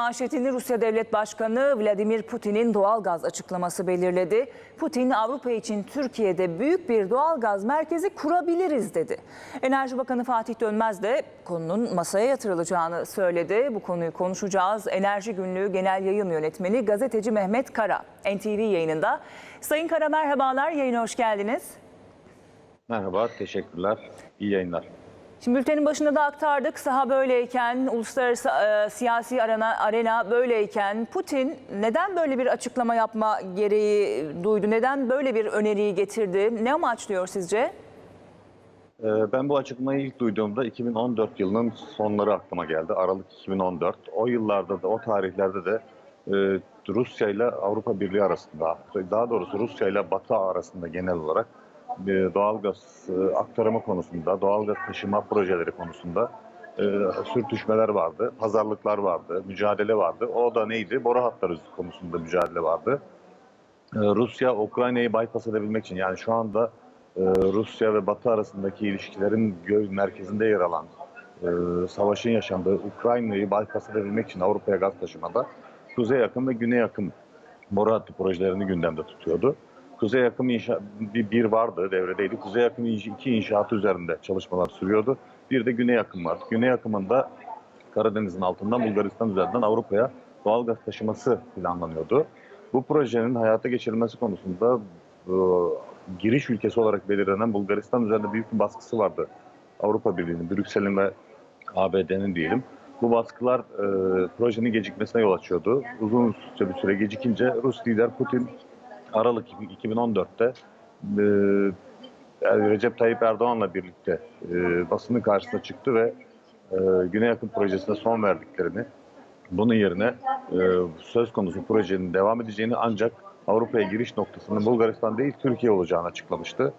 manşetini Rusya Devlet Başkanı Vladimir Putin'in doğalgaz açıklaması belirledi. Putin Avrupa için Türkiye'de büyük bir doğalgaz merkezi kurabiliriz dedi. Enerji Bakanı Fatih Dönmez de konunun masaya yatırılacağını söyledi. Bu konuyu konuşacağız. Enerji Günlüğü Genel Yayın Yönetmeni gazeteci Mehmet Kara NTV yayınında. Sayın Kara merhabalar, yayına hoş geldiniz. Merhaba, teşekkürler. İyi yayınlar. Şimdi bültenin başında da aktardık. Saha böyleyken, uluslararası e, siyasi arena, arena böyleyken Putin neden böyle bir açıklama yapma gereği duydu? Neden böyle bir öneriyi getirdi? Ne amaçlıyor sizce? Ee, Ben bu açıklamayı ilk duyduğumda 2014 yılının sonları aklıma geldi. Aralık 2014. O yıllarda da, o tarihlerde de e, Rusya ile Avrupa Birliği arasında, daha doğrusu Rusya ile Batı arasında genel olarak doğalgaz e, aktarımı konusunda, doğalgaz taşıma projeleri konusunda e, sürtüşmeler vardı, pazarlıklar vardı, mücadele vardı. O da neydi? Boru hatları konusunda mücadele vardı. Ee, Rusya Ukrayna'yı bypass edebilmek için yani şu anda e, Rusya ve Batı arasındaki ilişkilerin merkezinde yer alan savaşın yaşandığı Ukrayna'yı bypass edebilmek için Avrupa'ya gaz taşımada Kuzey Yakın ve Güney Yakın boru hattı projelerini gündemde tutuyordu. Kuzey Yakın inşa bir, bir vardı devredeydi. Kuzey Yakın iki inşaatı üzerinde çalışmalar sürüyordu. Bir de Güney Yakın vardı. Güney Yakın'ında Karadeniz'in altından Bulgaristan üzerinden Avrupa'ya doğalgaz taşıması planlanıyordu. Bu projenin hayata geçirilmesi konusunda e, giriş ülkesi olarak belirlenen Bulgaristan üzerinde büyük bir baskısı vardı. Avrupa Birliği'nin, Brüksel'in ve ABD'nin diyelim. Bu baskılar e, projenin gecikmesine yol açıyordu. Uzun bir süre gecikince Rus lider Putin Aralık 2014'te e, Recep Tayyip Erdoğan'la birlikte e, basının karşısına çıktı ve e, Güney Yakın projesine son verdiklerini, bunun yerine e, söz konusu projenin devam edeceğini ancak Avrupa'ya giriş noktasının Bulgaristan değil Türkiye olacağını açıklamıştı.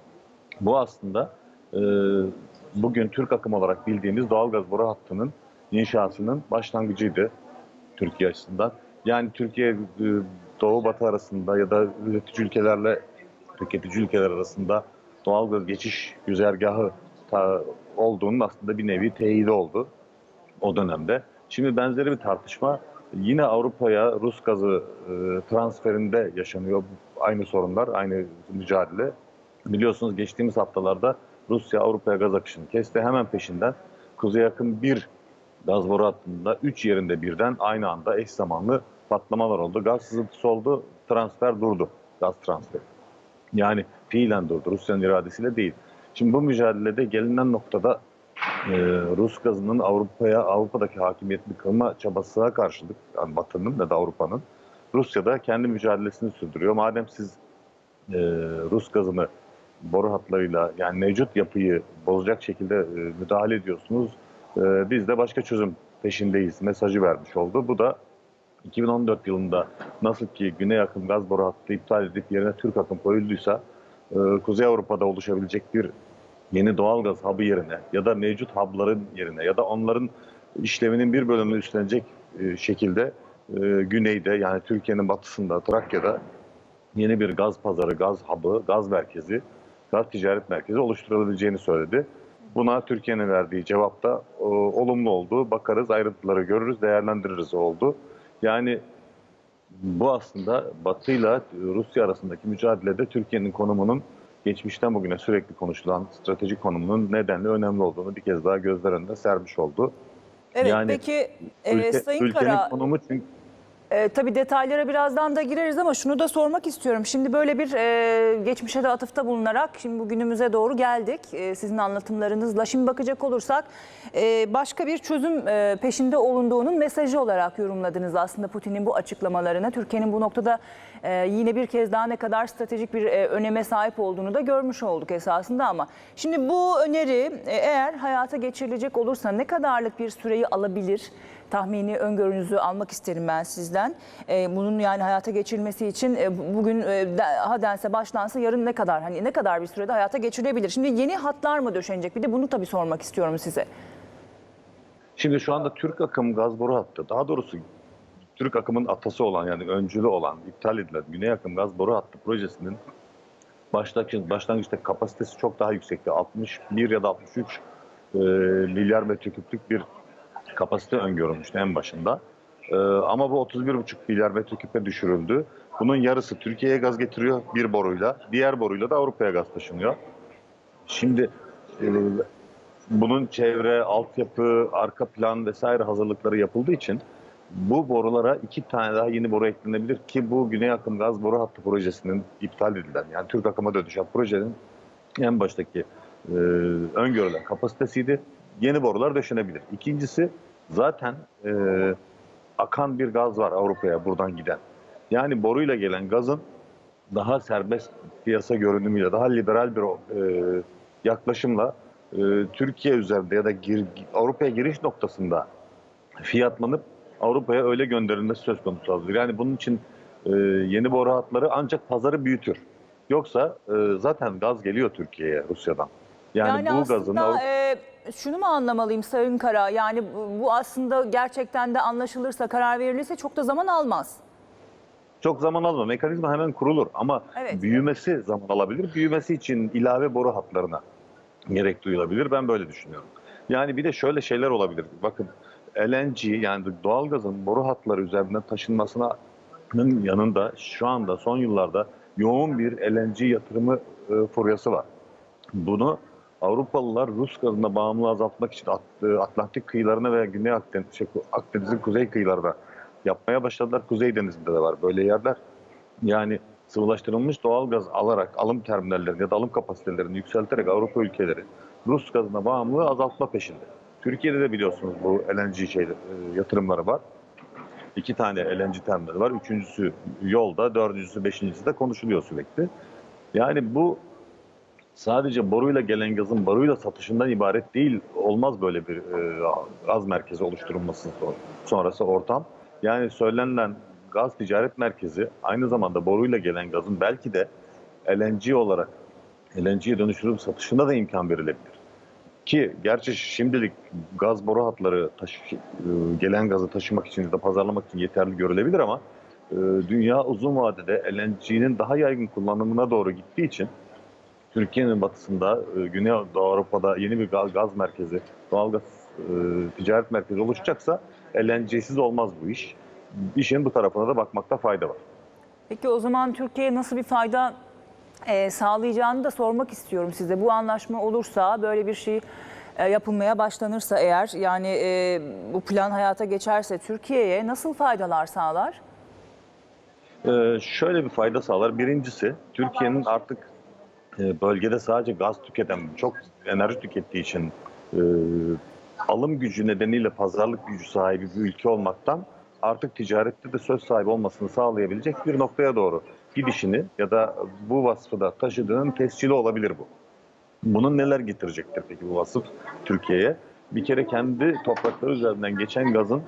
Bu aslında e, bugün Türk akım olarak bildiğimiz doğalgaz boru hattının inşasının başlangıcıydı Türkiye açısından. Yani Türkiye e, Doğu Batı arasında ya da üretici ülkelerle tüketici ülkeler arasında doğalgaz geçiş güzergahı olduğunun aslında bir nevi teyidi oldu o dönemde. Şimdi benzeri bir tartışma yine Avrupa'ya Rus gazı e, transferinde yaşanıyor aynı sorunlar, aynı mücadele. Biliyorsunuz geçtiğimiz haftalarda Rusya Avrupa'ya gaz akışını kesti. Hemen peşinden Kuzey yakın bir gaz boru hattında 3 yerinde birden aynı anda eş zamanlı patlamalar oldu. Gaz sızıntısı oldu, transfer durdu, gaz transferi. Yani fiilen durdu, Rusya'nın iradesiyle değil. Şimdi bu mücadelede gelinen noktada e, Rus gazının Avrupa'ya, Avrupa'daki hakimiyetini kırma çabasına karşılık, yani Batı'nın ya da Avrupa'nın, Rusya da kendi mücadelesini sürdürüyor. Madem siz e, Rus gazını boru hatlarıyla yani mevcut yapıyı bozacak şekilde e, müdahale ediyorsunuz, e, biz de başka çözüm peşindeyiz mesajı vermiş oldu. Bu da 2014 yılında nasıl ki Güney akım gaz boru hattı iptal edip yerine Türk akım koyulduysa e, Kuzey Avrupa'da oluşabilecek bir yeni doğalgaz hub'ı yerine ya da mevcut hub'ların yerine ya da onların işlevinin bir bölümünü üstlenecek e, şekilde e, güneyde yani Türkiye'nin batısında Trakya'da yeni bir gaz pazarı, gaz hub'ı, gaz merkezi, gaz ticaret merkezi oluşturulabileceğini söyledi. Buna Türkiye'nin verdiği cevap da e, olumlu oldu. Bakarız, ayrıntıları görürüz, değerlendiririz oldu. Yani bu aslında Batı ile Rusya arasındaki mücadelede Türkiye'nin konumunun geçmişten bugüne sürekli konuşulan stratejik konumunun nedenli önemli olduğunu bir kez daha gözler önüne sermiş oldu. Evet, Yani peki e, Ülke- Sayın ülkenin Kara... konumu çünkü E, tabii detaylara birazdan da gireriz ama şunu da sormak istiyorum. Şimdi böyle bir e, geçmişe de atıfta bulunarak şimdi bugünümüze doğru geldik e, sizin anlatımlarınızla. Şimdi bakacak olursak e, başka bir çözüm e, peşinde olunduğunun mesajı olarak yorumladınız aslında Putin'in bu açıklamalarını. Türkiye'nin bu noktada e, yine bir kez daha ne kadar stratejik bir e, öneme sahip olduğunu da görmüş olduk esasında ama şimdi bu öneri e, eğer hayata geçirilecek olursa ne kadarlık bir süreyi alabilir? Tahmini öngörünüzü almak isterim ben sizden. Ee, bunun yani hayata geçirilmesi için e, bugün e, daha dense başlansa yarın ne kadar hani ne kadar bir sürede hayata geçirilebilir? Şimdi yeni hatlar mı döşenecek? Bir de bunu tabii sormak istiyorum size. Şimdi şu anda Türk akım gaz boru hattı, daha doğrusu Türk akımın atası olan yani öncülü olan, iptal edilen Güney akım gaz boru hattı projesinin başlangıç, başlangıçta kapasitesi çok daha yüksekti. 61 ya da 63 e, milyar metreküplük bir kapasite öngörülmüştü en başında. Ee, ama bu 31,5 milyar metreküpe düşürüldü. Bunun yarısı Türkiye'ye gaz getiriyor bir boruyla. Diğer boruyla da Avrupa'ya gaz taşınıyor. Şimdi e, bunun çevre, altyapı, arka plan vesaire hazırlıkları yapıldığı için bu borulara iki tane daha yeni boru eklenebilir ki bu Güney Akım Gaz Boru Hattı projesinin iptal edilen yani Türk Akım'a dönüşen projenin en baştaki e, öngörülen kapasitesiydi. Yeni borular döşenebilir. İkincisi zaten e, akan bir gaz var Avrupa'ya buradan giden. Yani boruyla gelen gazın daha serbest piyasa görünümüyle, daha liberal bir e, yaklaşımla e, Türkiye üzerinde ya da gir, Avrupa'ya giriş noktasında fiyatlanıp Avrupa'ya öyle gönderilmesi söz konusu olabilir. Yani bunun için e, yeni boru hatları ancak pazarı büyütür. Yoksa e, zaten gaz geliyor Türkiye'ye Rusya'dan. Yani, Yani, bu gazın aslında Avrupa- e, şunu mu anlamalıyım Sayın Kara? Yani bu, aslında gerçekten de anlaşılırsa, karar verilirse çok da zaman almaz. çok zaman alma. Mekanizma hemen kurulur ama Evet. büyümesi zaman alabilir. Büyümesi için ilave boru hatlarına gerek duyulabilir. Ben böyle düşünüyorum. Yani bir de şöyle şeyler olabilir. Bakın LNG yani doğalgazın boru hatları üzerinden taşınmasının yanında şu anda son yıllarda yoğun bir LNG yatırımı e, furyası var. Bunu Avrupalılar Rus gazına bağımlılığı azaltmak için e, Atlantik kıyılarına veya Güney Akdeniz, şey, Akdeniz'in kuzey kıyılarına yapmaya başladılar. Kuzey Denizi'nde de var böyle yerler. Yani sıvılaştırılmış doğal gaz alarak alım terminallerini ya da alım kapasitelerini yükselterek Avrupa ülkeleri Rus gazına bağımlılığı azaltma peşinde. Türkiye'de de biliyorsunuz bu LNG şey, e, yatırımları var. İki tane LNG terminali var. Üçüncüsü yolda, dördüncüsü, beşincisi de konuşuluyor sürekli. Yani bu sadece boruyla gelen gazın boruyla satışından ibaret değil. Olmaz böyle bir e, gaz merkezi oluşturulması son- sonrası ortam. Yani söylenilen gaz ticaret merkezi aynı zamanda boruyla gelen gazın belki de LNG olarak LNG'ye dönüştürülüp satışına da imkan verilebilir. Ki gerçi şimdilik gaz boru hatları taşı- e, gelen gazı taşımak için ya da pazarlamak için yeterli görülebilir ama e, dünya uzun vadede LNG'nin daha yaygın kullanımına doğru gittiği için Türkiye'nin batısında, e, Güney Doğu Avrupa'da yeni bir gaz, gaz merkezi, doğalgaz e, ticaret merkezi oluşacaksa LNG'siz olmaz bu iş. İşin bu tarafına da bakmakta fayda var. Peki o zaman Türkiye'ye nasıl bir fayda e, sağlayacağını da sormak istiyorum size. Bu anlaşma olursa, böyle bir şey e, yapılmaya başlanırsa eğer, yani e, bu plan hayata geçerse Türkiye'ye nasıl faydalar sağlar? Ee, şöyle bir fayda sağlar. Birincisi Türkiye'nin artık bölgede sadece gaz tüketen, çok enerji tükettiği için e, alım gücü nedeniyle pazarlık gücü sahibi bir ülke olmaktan artık ticarette de söz sahibi olmasını sağlayabilecek bir noktaya doğru gidişini ya da bu vasfı da taşıdığının tescili olabilir bu. Bunun neler getirecektir peki bu vasıf Türkiye'ye? Bir kere kendi toprakları üzerinden geçen gazın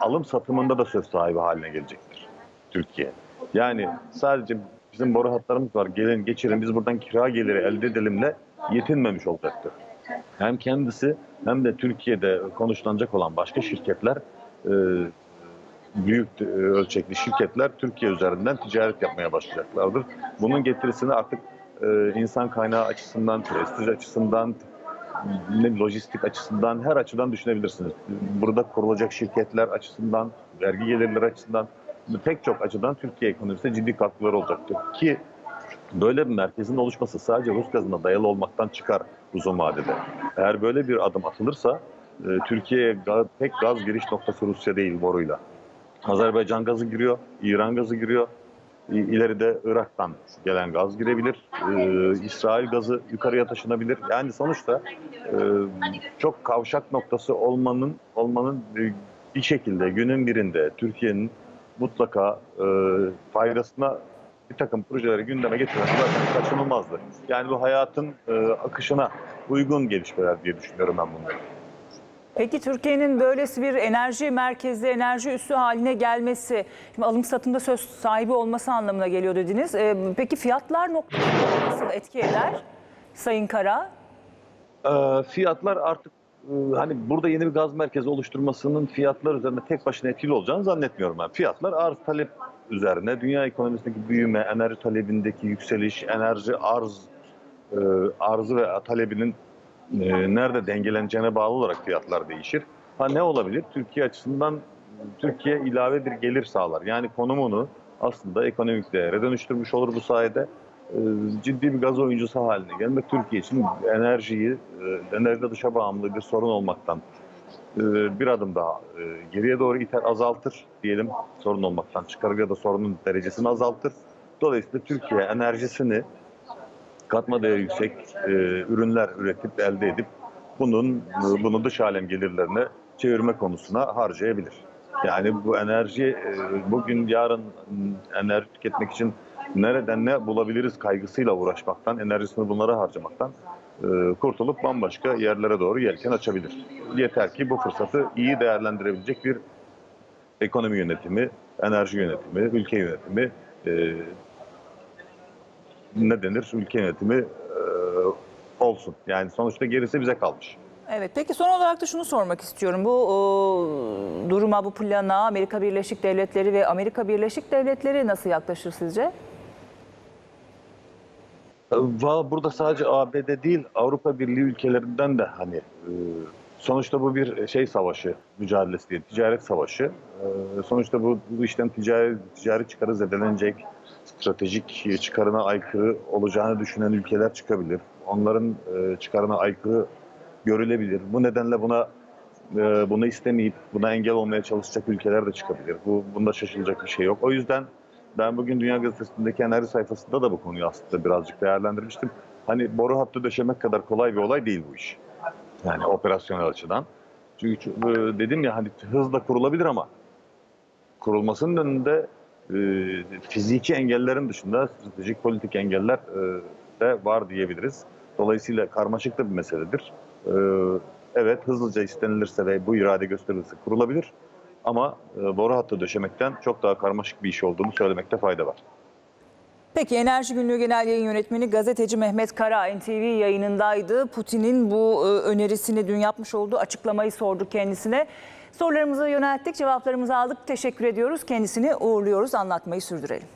alım satımında da söz sahibi haline gelecektir Türkiye. Yani sadece bizim boru hatlarımız var. Gelin geçirin biz buradan kira geliri elde edelimle yetinmemiş olacaktır. Hem kendisi hem de Türkiye'de konuşlanacak olan başka şirketler e, büyük e, ölçekli şirketler Türkiye üzerinden ticaret yapmaya başlayacaklardır. Bunun getirisini artık e, insan kaynağı açısından, prestij açısından, ne lojistik açısından her açıdan düşünebilirsiniz. Burada kurulacak şirketler açısından, vergi gelirleri açısından pek çok açıdan Türkiye ekonomisine ciddi katkıları olacaktır. Ki böyle bir merkezin oluşması sadece Rus gazına dayalı olmaktan çıkar uzun vadede. Eğer böyle bir adım atılırsa e, Türkiye'ye tek gaz giriş noktası Rusya değil boruyla. Azerbaycan gazı giriyor, İran gazı giriyor. İleride Irak'tan gelen gaz girebilir. Ee, İsrail gazı yukarıya taşınabilir. Yani sonuçta e, çok kavşak noktası olmanın olmanın bir şekilde günün birinde Türkiye'nin mutlaka e, faydasına bir takım projeleri gündeme getirmesi zaten kaçınılmazdı. Yani bu hayatın e, akışına uygun gelişmeler diye düşünüyorum ben bunları. Peki Türkiye'nin böylesi bir enerji merkezi, enerji üssü haline gelmesi, şimdi alım satımda söz sahibi olması anlamına geliyor dediniz. Ee, peki fiyatlar noktasında nasıl etki eder Sayın Kara? Ee, fiyatlar artık e, hani burada yeni bir gaz merkezi oluşturmasının fiyatlar üzerinde tek başına etkili olacağını zannetmiyorum ben. Fiyatlar arz talep üzerine dünya ekonomisindeki büyüme, enerji talebindeki yükseliş, enerji arz e, arzı ve talebinin e, nerede dengeleneceğine bağlı olarak fiyatlar değişir. Ha ne olabilir? Türkiye açısından Türkiye ilave bir gelir sağlar. Yani konumunu aslında ekonomik değere dönüştürmüş olur bu sayede. E, ciddi bir gaz oyuncusu haline gelmek Türkiye için enerjiyi, e, enerjide dışa bağımlı bir sorun olmaktan e, bir adım daha e, geriye doğru iter, azaltır diyelim. Sorun olmaktan çıkarır ya da sorunun derecesini azaltır. Dolayısıyla Türkiye enerjisini katma değeri yüksek ürünler üretip elde edip bunun bunu dış alem gelirlerine çevirme konusuna harcayabilir. Yani bu enerji bugün yarın enerji tüketmek için nereden ne bulabiliriz kaygısıyla uğraşmaktan, enerjisini bunlara harcamaktan e, kurtulup bambaşka yerlere doğru yelken açabilir. Yeter ki bu fırsatı iyi değerlendirebilecek bir ekonomi yönetimi, enerji yönetimi, ülke yönetimi e, ne denir? Ülke yönetimi e, olsun. Yani sonuçta gerisi bize kalmış. Evet peki son olarak da şunu sormak istiyorum. Bu e, duruma, bu plana Amerika Birleşik Devletleri ve Amerika Birleşik Devletleri nasıl yaklaşır sizce? Va- Burada sadece ABD değil Avrupa Birliği ülkelerinden de hani e, sonuçta bu bir şey savaşı mücadelesi değil, ticaret savaşı. E, Sonuçta bu, bu işten ticari, ticari çıkarı zedelenecek, stratejik çıkarına aykırı olacağını düşünen ülkeler çıkabilir. Onların e, çıkarına aykırı görülebilir. Bu nedenle buna e, bunu istemeyip buna engel olmaya çalışacak ülkeler de çıkabilir. Bu bunda şaşılacak bir şey yok. O yüzden ben bugün Dünya Gazetesi'ndeki enerji sayfasında da bu konuyu aslında birazcık değerlendirmiştim. Hani boru hattı döşemek kadar kolay bir olay değil bu iş. Yani operasyonel açıdan. Çünkü e, dedim ya hani hızla kurulabilir ama kurulmasının önünde e, fiziki engellerin dışında stratejik politik engeller e, de var diyebiliriz. Dolayısıyla karmaşık da bir meseledir. Evet hızlıca istenilirse ve bu irade gösterilirse kurulabilir. Ama e, boru hattı döşemekten çok daha karmaşık bir iş olduğunu söylemekte fayda var. Peki Enerji Günlüğü Genel Yayın Yönetmeni gazeteci Mehmet Kara NTV yayınındaydı. Putin'in bu e, önerisini dün yapmış olduğu açıklamayı sorduk kendisine. Sorularımızı yönelttik, cevaplarımızı aldık. Teşekkür ediyoruz. Kendisini uğurluyoruz. Anlatmayı sürdürelim.